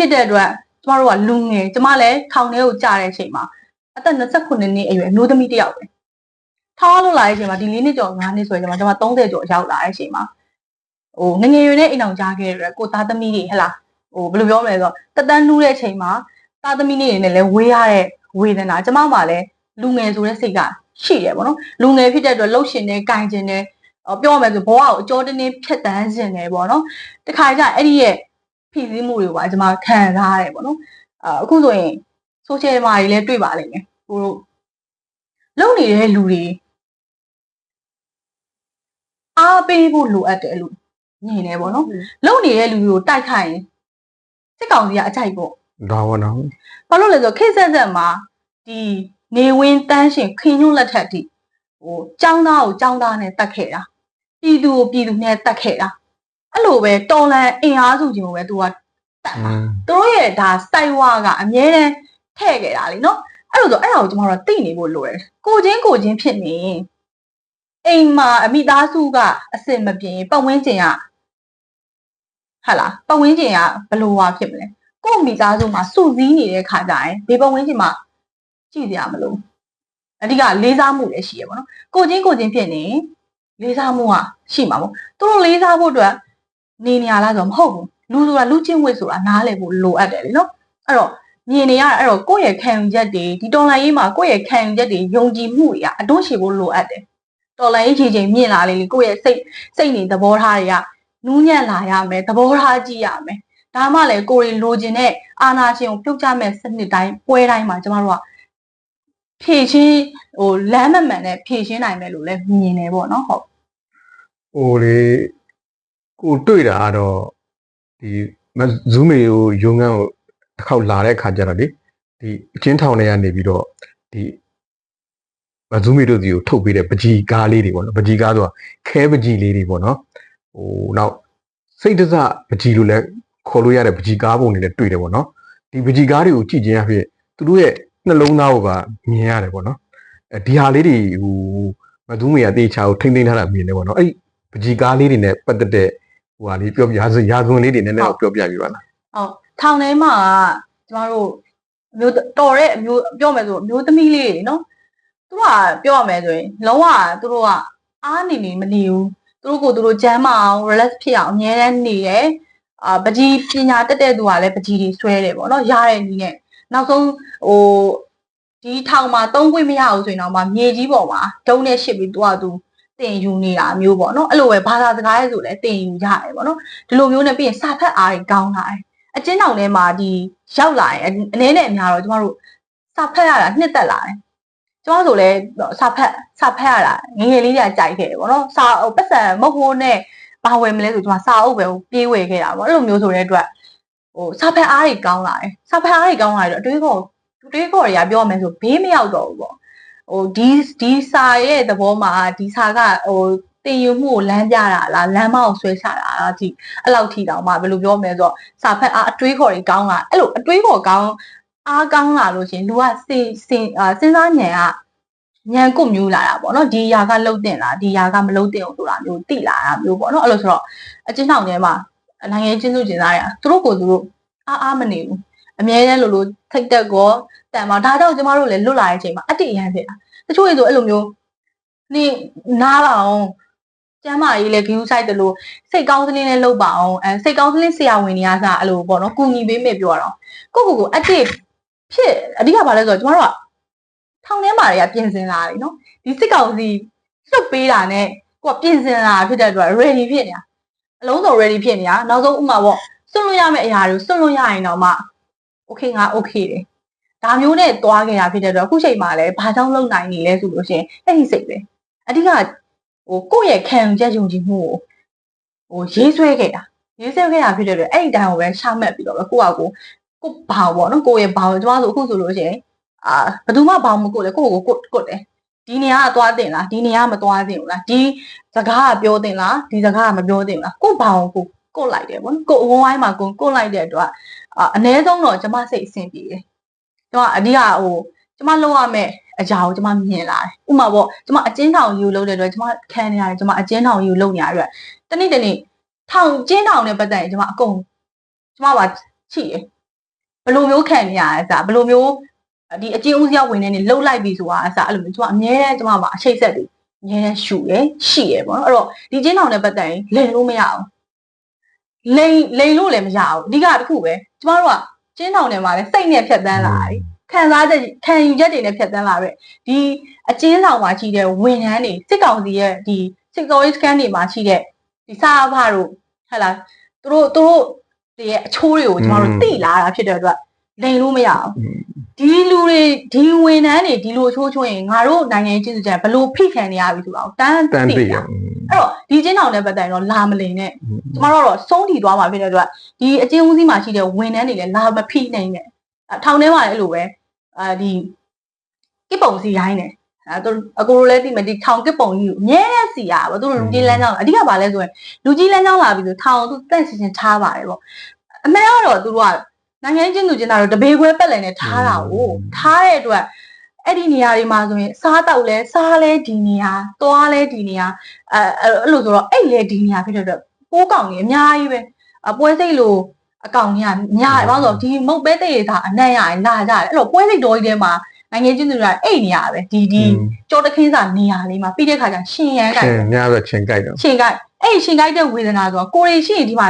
ဖြစ်တဲ့အတွက်ကျမတို့ကလူငယ်ကျမလည်းထောင်ထဲကိုကြာတဲ့အချိန်မှာအသက်29နှစ်အရွယ်အမျိုးသမီးတစ်ယောက်ပဲထားလို့လာတဲ့အချိန်မှာဒီ၄နှစ်ကျော်၅နှစ်ဆိုရင်ကျမကျမ30ကျော်ရောက်လာတဲ့အချိန်မှာဟိုငငယ်ရွယ်နဲ့အိမ်အောင်ကြားခဲ့ရတဲ့ကိုသားသမီးတွေဟဲ့လားဟိုဘယ်လိုပြောမလဲဆိုတော့တက်တန်းနှူးတဲ့အချိန်မှာသားသမီးတွေနဲ့လည်းဝေးရတဲ့ဝေဒနာကျမမှလည်းလူငယ်ဆိုတဲ့စိတ်ကရှိတယ်ပေါ့နော်လူငယ်ဖြစ်တဲ့အတွက်လှုပ်ရှင်နေ၊ကင်ကျင်နေပြောရမယ်ဆိုဘဝကိုအကျော်တင်းတင်းဖြတ်တန်းခြင်းနေပေါ့နော်တခါကျအဲ့ဒီရဲ့ ဖိစီးမှုတွေကိုပါကျွန်မခံစားရတယ်ပေါ့နော်အခုဆိုရင် social မှာတွေလည်းတွေ့ပါလိမ့်မယ်ဟိုလုံနေတဲ့လူတွေအားပေးဖို့လိုအပ်တယ်လို့မြင်တယ်ပေါ့နော်လုံနေတဲ့လူတွေကိုတိုက်ခိုက်ရင်စစ်ကောင်စီကအကြိုက်ပေါ့ဒါဝနော်ဘာလို့လဲဆိုတော့ခေတ်ဆက်ဆက်မှာဒီနေဝင်းတန်းရှင်ခင်ညွန့်လက်ထက်ထိဟိုចောင်းသားကိုចောင်းသားနဲ့တတ်ခဲ့တာပြည်သူကိုပြည်သူနဲ့တတ်ခဲ့တာ အဲ့လိုပဲတော်လန်အင်အားစုချင်းကိုပဲသူကတတ်တာသူတို့ရဲ့ဒါစိုက်ဝါကအမြဲတမ်းထည့်ခဲ့တာလीနော်အဲ့လိုဆိုအဲ့ဒါကိုကျွန်တော်တို့သိနေဖို့လိုတယ်ကိုချင်းကိုချင်းဖြစ်နေအိမ်မှာအမိသားစုကအစ်စ်မပြေပတ်ဝန်းကျင်ကဟာလားပတ်ဝန်းကျင်ကဘယ်လိုဟာဖြစ်မလဲကို့မိသားစုမှာစုစည်းနေတဲ့ခါကျရင်ဘေးပတ်ဝန်းကျင်မှာကြည့်ကြရမလို့အဓိကလေးစားမှုလည်းရှိရပါတော့ကိုချင်းကိုချင်းဖြစ်နေလေးစားမှုကရှိမှာပေါ့သူတို့လေးစားဖို့အတွက် နေနေရလားဆိုတော့မဟုတ်ဘူးလူဆိုတာလူချင်းဝစ်ဆိုတာနားလည်ဖို့လိုအပ်တယ်လေနော်အဲ့တော့မြင်နေရအဲ့တော့ကိုယ့်ရဲ့ခံယူချက်တွေဒီတော်လိုင်းရေးမှာကိုယ့်ရဲ့ခံယူချက်တွေယုံကြည်မှုတွေကအတွန်းရှည်ဖို့လိုအပ်တယ်တော်လိုင်းရေးချိန်ချိန်မြင်လာလေလေကိုယ့်ရဲ့စိတ်စိတ်နေသဘောထားတွေကနူးညံ့လာရမယ်သဘောထားကြည့်ရမယ်ဒါမှလည်းကိုယ်လိုချင်တဲ့အာနာရှင်ကိုပြုတ်ချမဲ့စနစ်တိုင်းပွဲတိုင်းမှာကျမတို့ကဖြည့်ချင်းဟိုလမ်းမမှန်နဲ့ဖြည့်ရှင်းနိုင်မယ်လို့လည်းမြင်နေပေါ့နော်ဟုတ်ဟိုလေ ကိုတွေ့တာကတော့ဒီဇူးမေကိုယုံငန်းကိုတစ်ခေါက်လာတဲ့ခါကျတော့လေဒီအချင်းထောင်ထဲကနေပြီးတော့ဒီမဇူးမေတို့စီကိုထုတ်ပေးတဲ့ပကြီးကားလေးတွေပေါ့နော်ပကြီးကားဆိုတာခဲပကြီးလေးတွေပေါ့နော်ဟိုနောက်စိတ်တစပကြီးလို့လည်းခေါ်လို့ရတဲ့ပကြီးကားပုံတွေလည်းတွေ့တယ်ပေါ့နော်ဒီပကြီးကားတွေကိုကြည့်ခြင်းအဖြစ်သူတို့ရဲ့နှလုံးသားကိုပါမြင်ရတယ်ပေါ့နော်အဲဒီဟာလေးတွေဟိုမဇူးမေကတေချာကိုထိမ့်သိမ်းထားတာမြင်တယ်ပေါ့နော်အဲ့ပကြီးကားလေးတွေနဲ့ပတ်သက်တဲ့ ဟိုဟာလေးပြောပြရာဇရာဇဝင်လေးတွေနည်းနည်းပြောပြပြပါလားဟုတ်ထောင်ထဲမှာကျမတို့အမျိုးတော်တဲ့အမျိုးပြောမယ်ဆိုအမျိုးသမီးလေးတွေနော်သူတို့ကပြောရမယ်ဆိုရင်လုံးဝသူတို့ကအားနေနေမနေဘူးသူတို့ကိုသူတို့ကျမ်းမအောင် relax ဖြစ်အောင်အများတန်းနေတယ်အာပကြီးပညာတက်တဲ့သူကလည်းပကြီးတွေဆွဲတယ်ပေါ့နော်ရတဲ့နည်းနဲ့နောက်ဆုံးဟိုဒီထောင်မှာသုံးခွင့်မရဘူးဆိုရင်တော့မှမြေကြီးပေါ်မှာဒုံးနဲ့ရှစ်ပြီးသူကသူ တင်ယူနေတာမျိုးပေါ့နော်အဲ့လိုပဲဘာသာစကားရဲ့ဆိုလဲတင်ယူရတယ်ပေါ့နော်ဒီလိုမျိုးနဲ့ပြီးရင်စာဖတ်အားတွေကောင်းလာတယ်အကျဉ်းထောင်ထဲမှာဒီရောက်လာရင်အနည်းနဲ့အများတော့ကျမတို့စာဖတ်ရတာနှစ်သက်လာတယ်ကျမတို့ဆိုလဲစာဖတ်စာဖတ်ရတာငငယ်လေးကြီးကြိုက်ခဲ့တယ်ပေါ့နော်စာဟိုပတ်စံမဟုတ်နဲ့ဘာဝယ်မလဲဆိုကျမစာအုပ်ပဲပြေးဝယ်ခဲ့တာပေါ့အဲ့လိုမျိုးဆိုတဲ့အတွက်ဟိုစာဖတ်အားတွေကောင်းလာတယ်စာဖတ်အားတွေကောင်းလာတယ်အတွေးခေါ်အတွေးခေါ်တွေကပြောရမယ်ဆိုဘေးမရောက်တော့ဘူးပေါ့ ဟိုဒီဒီစာရဲ့သဘောမှာဒီစာကဟိုတင်ယူမှုကိုလမ်းပြတာလားလမ်းမကိုဆွဲချတာလားဒီအဲ့လောက်ထိတောင်မှဘယ်လိုပြောမလဲဆိုတော့စာဖတ်အားအတွေးခေါ်တွေကောင်းလာအဲ့လိုအတွေးခေါ်ကောင်းအားကောင်းလာလို့ရှင်လူကစင်စင်စဉ်းစားဉာဏ်ကဉာဏ်ကုတ်မျိုးလာတာပေါ့နော်ဒီຢာကလှုပ်တင်လားဒီຢာကမလှုပ်တင်အောင်ဆိုတာမျိုးတိလာတာမျိုးပေါ့နော်အဲ့လိုဆိုတော့အချင်းထောင်ထဲမှာနိုင်ငံချင်းစုကျင်သားတွေကသူတို့ကိုသူတို့အားအားမနေဘူး အမြဲတမ်းလိုလိုထိတ်တက်ကောတန်ပါဒါတော့ကျမတို့လည်းလွတ်လာတဲ့အချိန်မှာအတိအရန်ဖြစ်တာတချို့ရေဆိုအဲ့လိုမျိုးနေနားပါအောင်ကျမ်းမာရေးလည်း view site တလို့စိတ်ကောင်းစလင်းလည်းလုပ်ပါအောင်အဲစိတ်ကောင်းစလင်းဆရာဝန်တွေကစားအဲ့လိုပေါ့နော်ကုညီပေးမယ်ပြောတော့ကိုကိုကို active ဖြစ်အဓိကဘာလဲဆိုတော့ကျမတို့ကထောင်ထဲမှာတွေကပြင်ဆင်လာတယ်နော်ဒီစစ်ကောင်စီလွတ်ပေးတာနဲ့ကိုကပြင်ဆင်လာဖြစ်တဲ့အတွက် ready ဖြစ်နေတာအလုံးစုံ ready ဖြစ်နေတာနောက်ဆုံးဥမာပေါ့စွန့်လို့ရမယ့်အရာတွေကိုစွန့်လို့ရရင်တော့မှ okay ငါ okay တယ်ဒါမျိုးနဲ့တွားခဲ့တာဖြစ်တဲ့အတွက်အခုချိန်မှာလည်းဘာကြောင့်လုံနိုင်နေလဲဆိုလို့ရှိရင်အဲ့ဒီစိတ်ပဲအဓိကဟိုကိုယ့်ရဲ့ခံယူချက်ယုံကြည်မှုကိုဟိုရေးဆွဲခဲ့တာရေးဆွဲခဲ့တာဖြစ်တဲ့အတွက်အဲ့ဒီတိုင်းကိုပဲရှာမှတ်ပြီးတော့ပဲကိုယ့်အကိုကိုဘာပေါ့နော်ကိုယ့်ရဲ့ဘာကိုကျမတို့အခုဆိုလို့ရှိရင်အာဘယ်သူမှဘာမှမကိုလဲကိုယ့်ကိုကိုကွတ်တယ်ဒီနေရာကသွားတင်လားဒီနေရာကမသွားတင်ဘူးလားဒီစကားကပြောတင်လားဒီစကားကမပြောတင်ဘူးလားကိုဘာကိုကို ကိုလိုက်တယ်ပေါ့နော်ကိုအဝန်းဝိုင်းမှာကိုကိုလိုက်တဲ့အတွက်အာအ ਨੇ ဆုံးတော့ကျမစိတ်အဆင်ပြေတယ်ကျမအဓိကဟိုကျမလုပ်ရမယ့်အရာကိုကျမမြင်လာတယ်ဥမာပေါ့ကျမအကျဉ်းထောင်ယူလုပ်တဲ့အတွက်ကျမခံနေရတယ်ကျမအကျဉ်းထောင်ယူလုပ်နေရတဲ့အတွက်တနေ့တနေ့ထောင်ကျင်းထောင်နဲ့ပတ်သက်ရင်ကျမအကုန်ကျမပါချိတယ်ဘယ်လိုမျိုးခံနေရလဲအစားဘယ်လိုမျိုးဒီအကျဉ်းဦးစီးဝင်နေနေလှုပ်လိုက်ပြီဆိုတာအစားအဲ့လိုမျိုးကျွန်မအများနဲ့ကျွန်မမှာအချိတ်ဆက်တွေအများနဲ့ရှူရယ်ရှိရယ်ပေါ့နော်အဲ့တော့ဒီကျင်းထောင်နဲ့ပတ်သက်ရင်လိန်လို့မရအောင် လိန်လိန်လို့လည်းမရအောင်အဓိကတစ်ခုပဲကျမတို့ကကျင်းထောင်ထဲမှာလည်းစိတ်နဲ့ဖြတ်တန်းလာတယ်ခံစားချက်ခံယူချက်တွေနဲ့ဖြတ်တန်းလာတဲ့ဒီအကျဉ်းဆောင်မှာရှိတဲ့ဝန်ထမ်းတွေစစ်ကောင်စီရဲ့ဒီစစ်ကောင်စီစကန်တွေမှာရှိတဲ့ဒီစာအဖတို့ဟဲ့လားသူတို့သူတို့တွေရဲ့အချိုးတွေကိုကျမတို့သိလာတာဖြစ်တဲ့အတွက်လိန်လို့မရအောင်ဒီလူတွေဒီဝန်ထမ်းတွေဒီလိုချိုးချိုးရင်ငါတို့နိုင်ငံရေးကျေးဇူးကြဘလို့ဖိခံနေရပြီဆိုတာကိုတန်းတန်သိသိရတာအဲ့တော့ ဒီကျင်းတောင်နဲ့ပတ်သက်ရင်တော့လာမလိန်နဲ့ကျမတို့ကတော့စုံးထီသွားမှာဖြစ်တဲ့အတွက်ဒီအကျဉ်းဦးစီးမှာရှိတဲ့ဝန်ထမ်းတွေလည်းလာမဖိနိုင်နဲ့အထောင်ထဲမှာလည်းအဲ့လိုပဲအာဒီကိပုံစီရိုင်းတယ်အဲသူအကိုလိုလည်းသိမယ်ဒီထောင်ကိပုံကြီးကိုအမြဲတမ်းစီရပါသူတို့လူကြီးလမ်းကြောင်းအဓိကဘာလဲဆိုရင်လူကြီးလမ်းကြောင်းလာပြီဆိုထောင်သူတန့်စင်စင်ထားပါတယ်ပေါ့အမှန်ကတော့သူတို့ကနိုင်ငံရေးကျင်းသူကျင်းတာတော့တပေခွဲပက်လည်နဲ့ထားတာကိုထားတဲ့အတွက် အဲ့ဒီနေရာတွေမှာဆိုရင်စားတောက်လဲစားလဲဒီနေရာသွားလဲဒီနေရာအဲအဲ့လိုဆိုတော့အဲ့လဲဒီနေရာဖြစ်တဲ့အတွက်ပိုးကောင်ကြီးအများကြီးပဲအပွဲစိတ်လိုအကောင်ကြီးကများတယ်ဘာလို့ဆိုဒီမုတ်ပဲတဲ့ရတာအနံ့ရရင်လာကြတယ်အဲ့တော့ပွဲစိတ်တော်ကြီးထဲမှာနိုင်ငံချင်းတွေကအဲ့နေရာပဲဒီဒီကြောတခင်းစာနေရာလေးမှာပြီးတဲ့ခါကျရှင်ရန်ကချင်းများဆိုချင်းကြိုက်တော့ရှင်ကိုက်အဲ့ရှင်ကိုက်တဲ့ဝေဒနာဆိုတော့ကိုရီရှိရင်ဒီမှာ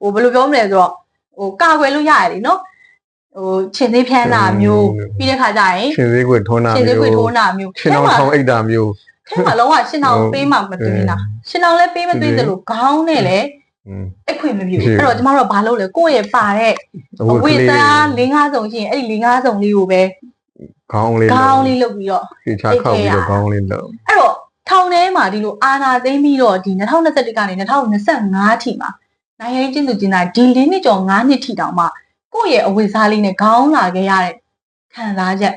ဟိုဘယ်လိုပြောမလဲဆိုတော့ဟိုကာကွယ်လို့ရတယ်နော် ဟိုခြင်သေးဖြန်းတာမျိုးပြီးတဲ့ခါကျရင်ချင်းသေးကိုထုံးတာခြင်သေးမျိုးခွေထိုးတာမျိုးချင်းအောင်ထောင်အိတ်တာမျိုးထဲမှာလုံးဝရှင်အောင်ပေးမှမသွင်းတာရှင်အောင်လည်းပေးမသွင်းတယ်လို့ခေါင်းနဲ့လည်းอืมအခွင့်မပြုဘူးအဲ့တော့ကျမတို့ကဘာလုပ်လဲကိုယ့်ရဲ့ပါတဲ့အအဝတ်ဝကိလေးသား၄၅စုံရှိရင်အဲ့ဒီ၄၅စုံလေးကိုပဲခေါင်းလေးခေါင်းလေးလုပ်ပြီးတော့ဖြေချခောက်ပြီးတော့ခေါင်းလေးလုံးအဲ့တော့ထောင်ထဲမှာဒီလိုအာဏာသိမ်းပြီးတော့ဒီ2021ကနေ2025ထိမှာနိုင်ငံရေးကျင်းသူကျင်းတာဒီ၄နှစ်ကျော်၅နှစ်ထိတောင်မှ ကိုယ့်ရဲ့အဝတ်စားလေးနဲ့ခေါင်းလာခဲ့ရတဲ့ခံစားချက်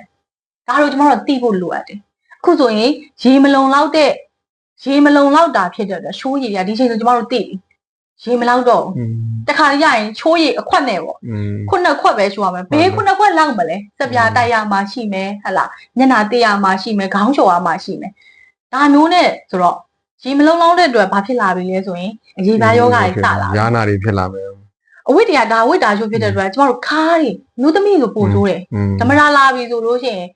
ဒါတို့ကျွန်တော်တို့သိဖို့လိုအပ်တယ်အခုဆိုရင်ရေမလုံလောက်တဲ့ရေမလုံလောက်တာဖြစ်တဲ့အတွက်ရှိုးရည်ကဒီချိန်ဆိုကျွန်တော်တို့သိပြီရေမလောက်တော့တခါရရင်ချိုးရည်အခွက်နဲ့ပေါ့ခုနှစ်ခွက်ပဲရှိရမယ်ဘယ်ခုနှစ်ခွက်လောက်မလဲစပြာတိုက်ရမှာရှိမယ်ဟလာညနာတက်ရမှာရှိမယ်ခေါင်းချော်ရမှာရှိမယ်ဒါမျိုးနဲ့ဆိုတော့ရေမလုံလောက်တဲ့အတွက်ဘာဖြစ်လာပြီလဲဆိုရင်အရေးပါယောဂတွေစလာတယ်ယာနာတွေဖြစ်လာမယ် အဝိတ္တရာဒါဝိတ္တာရုပ်ဖြစ်တဲ့အတွက်ကျမတို့ခါးတယ်မျိုးသမီးကိုပို့တိုးတယ်ဓမ္မရာလာပြီဆိုလို့ရှိရင်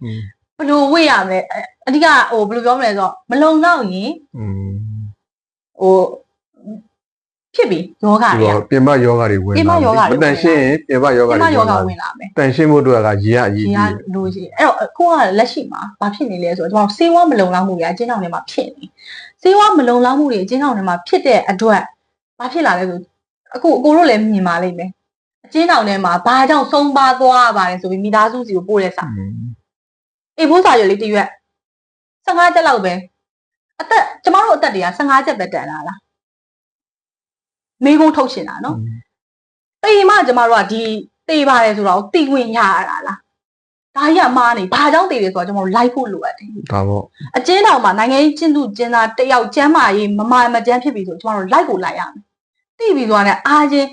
ဘယ်လိုဝိရမလဲအဓိကဟိုဘယ်လိုပြောမလဲဆိုတော့မလုံတော့ရင်ဟိုဖြစ်ပြီယောဂတွေပြင်ပယောဂတွေဝင်ပြင်ပယောဂတွေတန်ရှင်းပြင်ပယောဂတွေပြင်ပယောဂဝင်လာမယ်တန်ရှင်းမှုတို့ကရေရအရေးကြီးတယ်လို့ရှိအဲ့တော့ခုကလက်ရှိမှာဘာဖြစ်နေလဲဆိုတော့ကျွန်တော်စေဝါမလုံလောက်မှုတွေအကျဉ်းထောင်ထဲမှာဖြစ်နေစေဝါမလုံလောက်မှုတွေအကျဉ်းထောင်ထဲမှာဖြစ်တဲ့အတွက်ဘာဖြစ်လာလဲဆို အခုအကိုတို့လည်းမြင်ပါလိမ့်မယ်အကျဉ်းထောင်ထဲမှာဘာကြောင့်ဆုံးပါသွားရပါတယ်ဆိုပြီးမိသားစုစီကိုပို့တဲ့စာอืมအေးဘိုးစာရွက်လေးတစ်ရွက်15ချက်လောက်ပဲအသက်ကျမတို့အသက်တွေက15ချက်ပဲတန်လာလားမိကုန်းထုတ်ရှင်တာနော်တေမှကျမတို့ကဒီတေပါတယ်ဆိုတော့တီဝင်ရရတာလားဒါကြီးကမားနေဘာကြောင့်တေတယ်ဆိုတော့ကျမတို့လိုက်ဖို့လိုအပ်တယ်ဒါပေါ့အကျဉ်းတော်မှာနိုင်ငံရေးကျင်းသူကျင်းသားတယောက်ကျမ်းမာရေးမမာမကျန်းဖြစ်ပြီဆိုကျမတို့လိုက်ကိုလိုက်ရမယ် တီပြီးသွားတယ်အားချင်း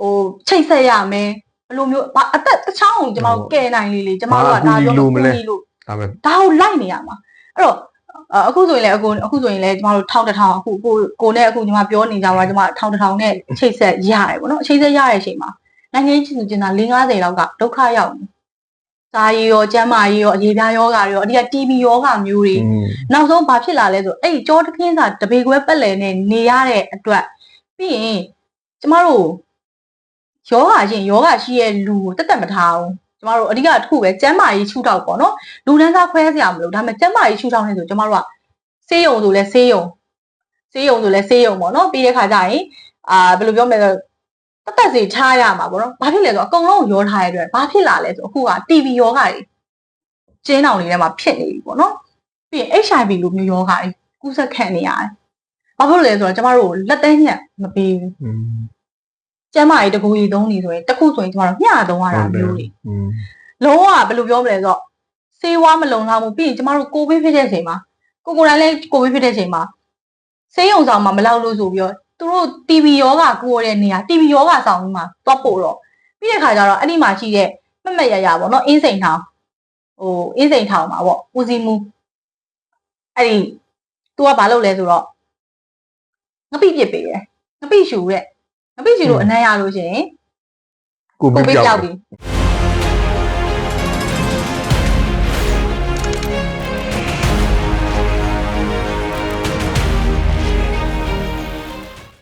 ဟိုချိတ်ဆက်ရမယ်ဘယ်လိုမျိုးဘာအသက်တစ်ချောင်းကိုကျမတို့ကယ်နိုင်လေလေကျမတို့ကဒါပြောလို့လို့ဒါပဲဒါကိုလိုက်နေရမှာအဲ့တော့အခုဆိုရင်လည်းအခုအခုဆိုရင်လည်းကျမတို့ထောက်တစ်ထောင်အခုကိုကိုနဲ့အခုညီမပြောနေကြပါကျမထောက်တစ်ထောင်နဲ့ချိတ်ဆက်ရတယ်ပေါ့နော်ချိတ်ဆက်ရတဲ့အချိန်မှာနိုင်ငံရေးချင်းသူကျင်တာ၄50လောက်ကဒုက္ခရောက်နေစာရေးရောကျမ်းမာရေးရောအရေးပြားယောဂါရောအဓိက TB ယောဂါမျိုးတွေอืมနောက်ဆုံးဘာဖြစ်လာလဲဆိုအဲ့ဒီကြောတခင်းစာတပေခွဲပက်လည်နဲ့နေရတဲ့အတွက် ပြီးရင်ကျမတို့ယောဂါရှင်ယောဂါရှိရဲ့လူကိုတက်တက်မထားဘူးကျမတို့အဓိကတစ်ခုပဲကျမ်းမာရေးရှုထောက်ပေါ့နော်လူတန်းစားခွဲစရာမလိုဒါပေမဲ့ကျမ်းမာရေးရှုထောက်နေဆိုကျမတို့ကဆေးရုံဆိုလဲဆေးရုံဆေးရုံဆိုလဲဆေးရုံပေါ့နော်ပြီးတဲ့ခါကျရင်အာဘယ်လိုပြောမလဲဆိုတက်တက်စီထားရမှာပေါ့နော်ဘာဖြစ်လဲဆိုတော့အကုန်လုံးကိုရောထားရတဲ့အတွက်ဘာဖြစ်လာလဲဆိုအခုက TB ယောဂါတွေကျင်းအောင်လေးထဲမှာဖြစ်နေပြီပေါ့နော်ပြီးရင် HIV လိုမျိုးယောဂါတွေကူးစက်ခံနေရတယ်။ ဘာဖြစ်လို့လဲဆိုတော့ကျမတို့လက်တန်းညက်မပေးဘူးကျမကြီးတကူကြီးသုံးနေဆိုရင်တခုဆိုရင်ကျမတို့မျှသုံးရတာမျိုးတွေလုံးဝဘယ်လိုပြောမလဲဆိုတော့စေးဝါမလုံလောက်ဘူးပြီးရင်ကျမတို့ကိုဘေးဖြစ်တဲ့အချိန်မှာကိုကိုတိုင်းလည်းကိုဘေးဖြစ်တဲ့အချိန်မှာစေးရုံဆောင်မှာမလောက်လို့ဆိုပြီးတော့သူတို့ TV ယောဂကိုရတဲ့နေရာ TV ယောဂဆောင်မှာတွတ်ပို့တော့ပြီးတဲ့ခါကျတော့အဲ့ဒီမှာရှိတဲ့မမရရပေါ့နော်အင်းစိန်ထောင်ဟိုအင်းစိန်ထောင်မှာပေါ့ဦးစီးမူအဲ့ဒီ तू ကဘာလုပ်လဲဆိုတော့ ငပိပြစ်ပေးတယ်ငပိရှူတဲ့ငပိရှူလို့အနမ်းရလို့ရှိရင်ကိုကိုဗစ်ဗစ်ကြောကြောက်က်ပြီ